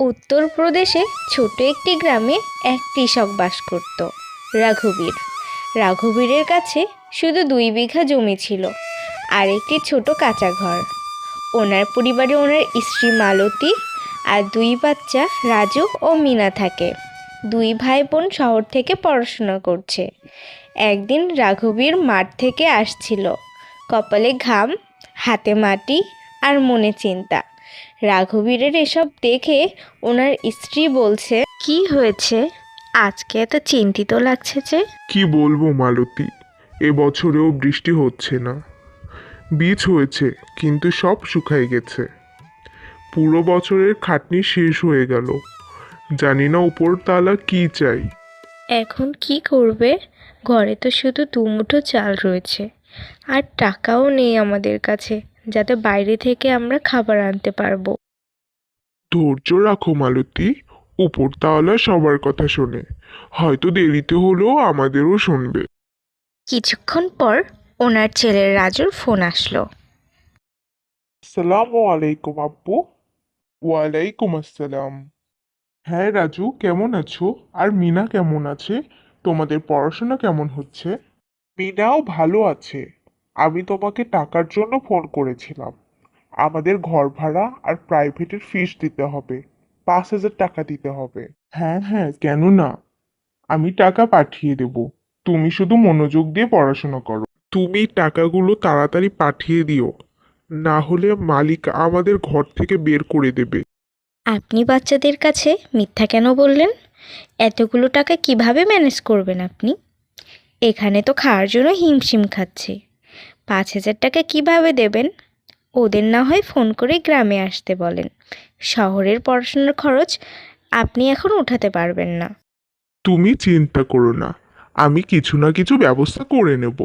উত্তরপ্রদেশে ছোট একটি গ্রামে এক কৃষক বাস করত, রাঘবীর। রাঘবীরের কাছে শুধু দুই বিঘা জমি ছিল আর একটি ছোট কাঁচা ঘর। ওনার পরিবারে ওনার স্ত্রী মালতী আর দুই বাচ্চা রাজু ও মিনা থাকে। দুই ভাই বোন শহর থেকে পড়াশোনা করছে। একদিন রাঘবীর মাঠ থেকে আসছিল। কপালে ঘাম, হাতে মাটি আর মনে চিন্তা। রাঘবীরের এসব দেখে ওনার স্ত্রী বলছে কি হয়েছে? আজকে এত চিন্তিত লাগছে যে? কি বলব মালতী এবছরেও বৃষ্টি হচ্ছে না। বীজ হয়েছে কিন্তু সব শুকায় গেছে। পুরো বছরের খাটনি শেষ হয়ে গেল। জানি না উপরতলা কি চাই। এখন কি করবে? ঘরে তো শুধু দুমুঠো চাল রয়েছে আর টাকাও নেই আমাদের কাছে। যাতে বাইরে থেকে আমরা খাবার আনতে পারব। ধৈর্য রাখো মালতী। উপরতলা সবার কথা শোনে। হয়তো দেরিতে হলেও আমাদেরও শুনবে। কিছুক্ষণ পর ওনার ছেলের রাজুর ফোন আসলো। আসসালামু আলাইকুম আব্বু। ওয়ালাইকুম আসসালাম। হ্যাঁ রাজু কেমন আছো? আর মিনা কেমন আছে? তোমাদের পড়াশোনা কেমন হচ্ছে? মিনাও ভালো আছে। আমি তোমাকে টাকার জন্য ফোন করেছিলাম। আমাদের ঘর ভাড়া আর প্রাইভেটের ফিস দিতে হবে। পাঁচ হাজার টাকা দিতে হবে। হ্যাঁ হ্যাঁ কেন না? আমি টাকা পাঠিয়ে দেব। তুমি শুধু মনোযোগ দিয়ে পড়াশোনা করো। তুমি টাকাগুলো তাড়াতাড়ি পাঠিয়ে দিও। না হলে মালিক আমাদের ঘর থেকে বের করে দেবে। আপনি বাচ্চাদের কাছে মিথ্যা কেন বললেন? এতগুলো টাকা কীভাবে ম্যানেজ করবেন আপনি? এখানে তো খাওয়ার জন্য হিমশিম খাচ্ছে। পাঁচ হাজার টাকা কীভাবে দেবেন? ওদের না হয় ফোন করে গ্রামে আসতে বলেন। শহরের পড়াশোনার খরচ আপনি এখন উঠাতে পারবেন না। তুমি চিন্তা করো না আমি কিছু না কিছু ব্যবস্থা করে নেব।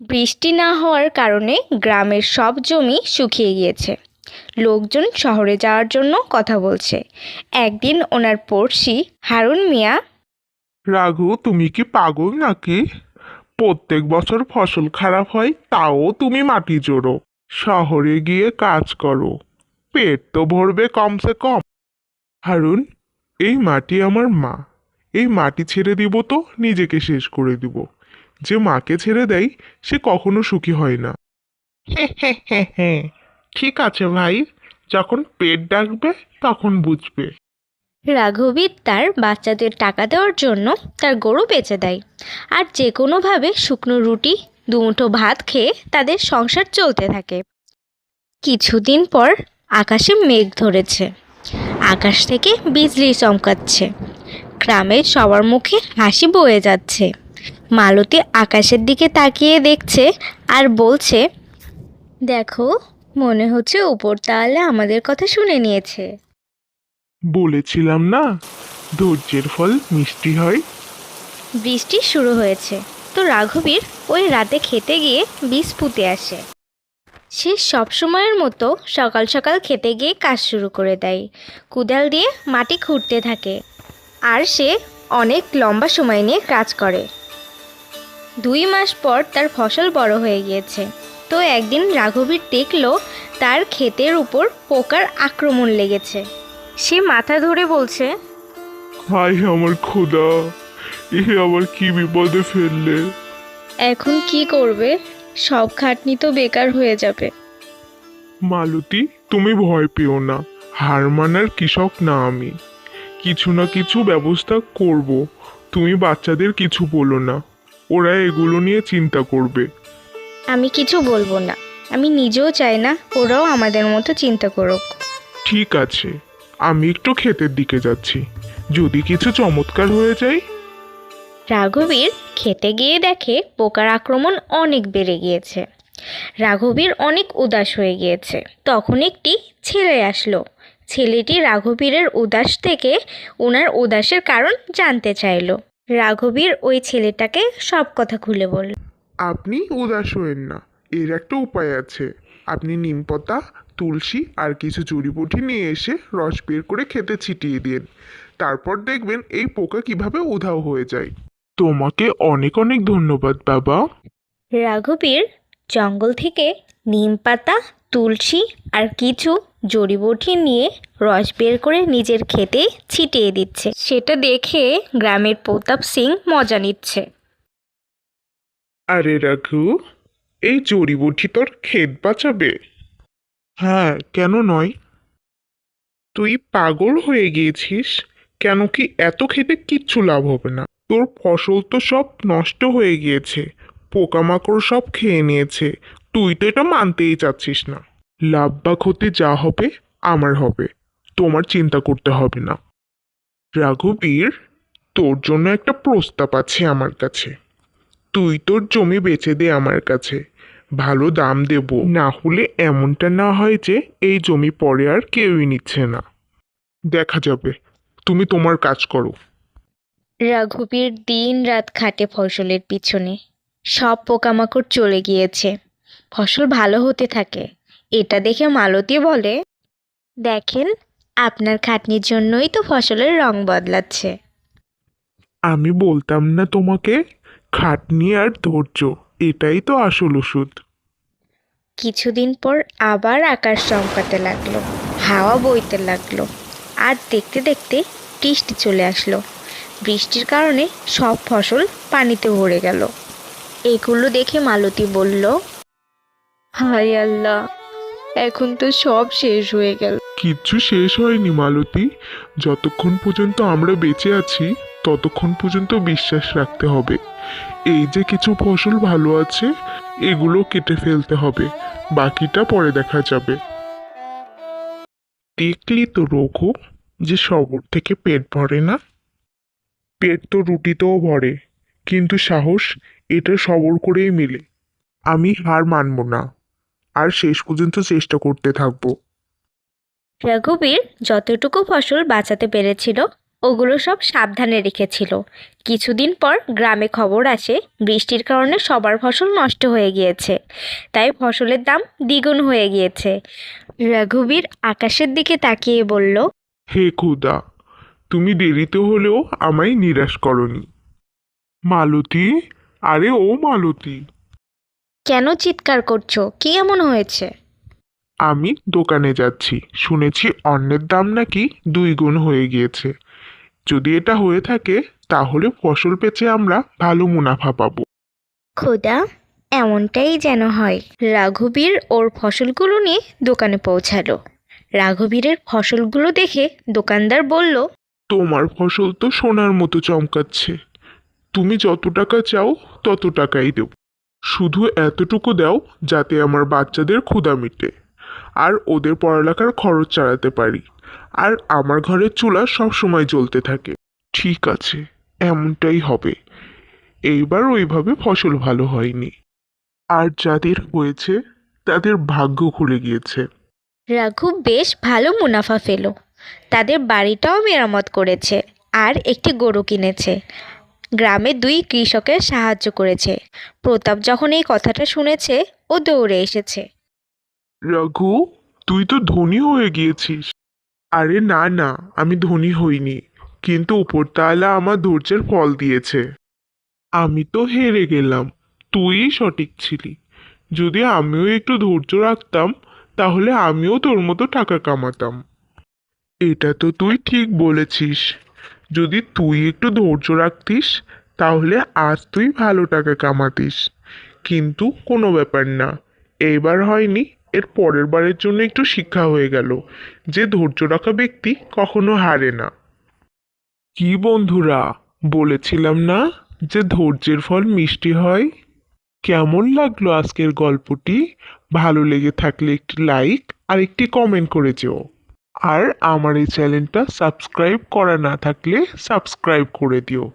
বৃষ্টি না হওয়ার কারণে গ্রামের সব জমি শুকিয়ে গিয়েছে। লোকজন শহরে যাওয়ার জন্য কথা বলছে। একদিন ওনার পড়শি হারুন মিয়া রাঘু তুমি কি পাগল নাকি? প্রত্যেক বছর ফসল খারাপ হয়, তাও তুমি মাটি জোড়ো। শহরে গিয়ে কাজ করো। পেট তো ভরবে কমসে কম। হারুন, এই মাটি আমার মা। এই মাটি ছেড়ে দিব তো নিজেকে শেষ করে দিব। যে মাকে ছেড়ে দেয়, সে কখনো সুখী হয় না। ঠিক আছে ভাই। যখন পেট ডাকবে, তখন বুঝবে। রাঘবীর তার বাচ্চাদের টাকা দেওয়ার জন্য তার গরু বেচে দেয়। আর যে কোনোভাবে শুকনো রুটি, দুমুঠো ভাত খেয়ে তাদের সংসার চলতে থাকে। কিছুদিন পর আকাশে মেঘ ধরেছে। আকাশ থেকে বিজলি চমকাচ্ছে। গ্রামের সবার মুখে হাসি বয়ে যাচ্ছে। মালতী আকাশের দিকে তাকিয়ে দেখছে আর বলছে, দেখো, মনে হচ্ছে উপর তাহলে আমাদের কথা শুনে নিয়েছে। বলেছিলাম না, ধৈর্যের ফল মিষ্টি হয়। বৃষ্টি শুরু হয়েছে। তো রাঘবীর ওই রাতে খেতে গিয়ে বীজ পুঁতে আসে। সে সবসময়ের মতো সকাল সকাল খেতে গিয়ে কাজ শুরু করে দেয়। কুদাল দিয়ে মাটি খুঁড়তে থাকে। আর সে অনেক লম্বা সময় নিয়ে কাজ করে। দুই মাস পর তার ফসল বড় হয়ে গিয়েছে। তো একদিন রাঘবীর দেখল তার ক্ষেতের উপর পোকার আক্রমণ লেগেছে। সে মাথা ধরে বলছে হাই আমার খোদা এ আবার কি বিপদে ফেললে? এখন কি করবে? সব খাটনি তো বেকার হয়ে যাবে। মালতী তুমি ভয় পেও না হার মানার কৃষক না আমি? কিছু না কিছু ব্যবস্থা করব তুমি বাচ্চাদের কিছু বলো না ওরা এগুলো নিয়ে চিন্তা করবে। আমি কিছু বলব না আমি নিজেও চাই না ওরাও আমাদের মতো চিন্তা করুক। ঠিক আছে। আমি একটু ক্ষেতের দিকে যাচ্ছি। যদি কিছু চমৎকার হয়ে যায়? রাঘবীর খেতে গিয়ে দেখে পোকার আক্রমণ অনেক বেড়ে গিয়েছে। রাঘবীর অনেক উদাস হয়ে গিয়েছে। তখন একটি ছেলে আসলো। ছেলেটি রাঘবীরের উদাস থেকে ওনার উদাসের কারণ জানতে চাইলো। রাঘবীর ওই ছেলেটাকে সব কথা খুলে বলল। আপনি উদাস হয়েন না। এর একটা উপায় আছে। আপনি নিমপাতা তুলসী আর কিছু জড়িবুটি নিয়ে এসে রস বের করে খেতে ছিটিয়ে দিন। তারপর দেখবেন এই পোকা কীভাবে উধাও হয়ে যায়। তোমাকে অনেক অনেক ধন্যবাদ বাবা। রাঘবীর জঙ্গল থেকে নিম পাতা তুলসী আর কিছু জড়িবটি নিয়ে রস বের করে নিজের খেতে ছিটিয়ে দিচ্ছে। সেটা দেখে গ্রামের প্রতাপ সিং মজা নিচ্ছে। আরে রাঘু এই জড়িবুটি তোর ক্ষেত বাঁচাবে। হ্যাঁ কেন নয়? তুই পাগল হয়ে গিয়েছিস? কেন কি এত খেতে কিচ্ছু লাভ হবে না? তোর ফসল তো সব নষ্ট হয়ে গিয়েছে, পোকামাকড় সব খেয়ে নিয়েছে, তুই তো এটা মানতেই চাচ্ছিস না। লাভ বা ক্ষতি যা হবে, আমার হবে, তোমার চিন্তা করতে হবে না। রাঘবীর, তোর জন্য একটা প্রস্তাব আছে আমার কাছে। তুই তোর জমি বেচে দে আমার কাছে। ভালো দাম দেব। না হলে এমনটা না হয় যে এই জমি পরে আর কেউই নিচ্ছে না। দেখা যাবে। তুমি তোমার কাজ করো। রঘুবীর দিন রাত খাটে ফসলের পিছনে। সব পোকামাকড় চলে গিয়েছে। ফসল ভালো হতে থাকে। এটা দেখে মালতী বলে দেখেন আপনার খাটনির জন্যই তো ফসলের রং বদলাচ্ছে। আমি বলতাম না তোমাকে খাটনি আর ধৈর্য। এটাই তো আসল ওষুধ। কিছুদিন পর আবার আকাশ চমকাতে লাগল হাওয়া বইতে লাগল আর দেখতে দেখতে বৃষ্টি চলে আসলো। বৃষ্টির কারণে সব ফসল পানিতে ভরে গেল। এগুলো দেখে মালতী বলল হায় আল্লাহ এখন তো সব শেষ হয়ে গেল। কিচ্ছু শেষ হয়নি মালতী। যতক্ষণ পর্যন্ত আমরা বেঁচে আছি ততক্ষণ পর্যন্ত বিশ্বাস রাখতে হবে। এই যে কিছু ফসল ভালো আছে, এগুলো কেটে ফেলতে হবে। বাকিটা পরে দেখা যাবে। দেখলি তো রঘু, যে সবর থেকে পেট ভরে না? পেট তো রুটিতেও ভরে, কিন্তু সাহস এটা সবর করেই মিলে। আমি হার মানব না, আর শেষ পর্যন্ত চেষ্টা করতে থাকব। রঘুবীর যতটুকু ফসল বাঁচাতে পেরেছিল ওগুলো সব সাবধানে রেখেছিল। কিছুদিন পর গ্রামে খবর আসে বৃষ্টির কারণে সবার ফসল নষ্ট হয়ে গিয়েছে। তাই ফসলের দাম দ্বিগুণ হয়ে গিয়েছে। রঘুবীর আকাশের দিকে তাকিয়ে বলল হে খুদা তুমি দেরিতে হলেও আমায় নিরাশ করনি। মালতী আরে ও মালতী। কেন চিৎকার করছ? কি এমন হয়েছে? আমি দোকানে যাচ্ছি শুনেছি অন্যের দাম নাকি দুই গুণ হয়ে গিয়েছে। যদি এটা হয়ে থাকে তাহলে ফসল বেচে আমরা ভালো মুনাফা পাবো। খোদা এমনটাই যেন হয়। রাঘবীর ওর ফসলগুলো নিয়ে দোকানে পৌঁছালো। রাঘবীরের ফসলগুলো দেখে দোকানদার বলল তোমার ফসল তো সোনার মতো চমকাচ্ছে। তুমি যত টাকা চাও তত টাকাই দেব। শুধু এতটুকু দাও যাতে আমার বাচ্চাদের ক্ষুধা মিটে। আর ওদের পড়ালেখার খরচ চালাতে পারি। আর আমার ঘরের চুলা সব সময় জ্বলতে থাকে। ঠিক আছে এমনটাই হবে। এইবার ওইভাবে ফসল ভালো হয়নি। আর যাদের হয়েছে তাদের ভাগ্য খুলে গিয়েছে। রাঘু বেশ ভালো মুনাফা পেল। তাদের বাড়িটাও মেরামত করেছে আর একটি গরু কিনেছে। গ্রামে দুই কৃষকের সাহায্য করেছে। প্রতাপ যখন এই কথাটা শুনেছে ও দৌড়ে এসেছে। রঘু তুই তো ধনী হয়ে গিয়েছিস। আরে না না, আমি ধনী হইনি, কিন্তু উপরতালা আমার ধৈর্যের ফল দিয়েছে। আমি তো হেরে গেলাম, তুই সঠিক ছিলি। যদি আমিও একটু ধৈর্য রাখতাম, তাহলে আমিও তোর মতো টাকা কামাতাম। এটা তো তুই ঠিক বলেছিস। যদি তুই একটু ধৈর্য রাখতিস, তাহলে আজ তুই ভালো টাকা কামাতিস। কিন্তু কোনো ব্যাপার না এইবার হয়নি। এর পরের বারের জন্য একটু শিক্ষা হয়ে গেল যে ধৈর্য রাখা ব্যক্তি কখনো হারে না। কি বন্ধুরা, বলেছিলাম না যে ধৈর্যের ফল মিষ্টি হয়? কেমন লাগল আজকের গল্পটি? ভালো লেগে থাকলে একটি লাইক আর একটি কমেন্ট করে যেও। আর আমার এই চ্যানেলটা সাবস্ক্রাইব করা না থাকলে সাবস্ক্রাইব করে দিও।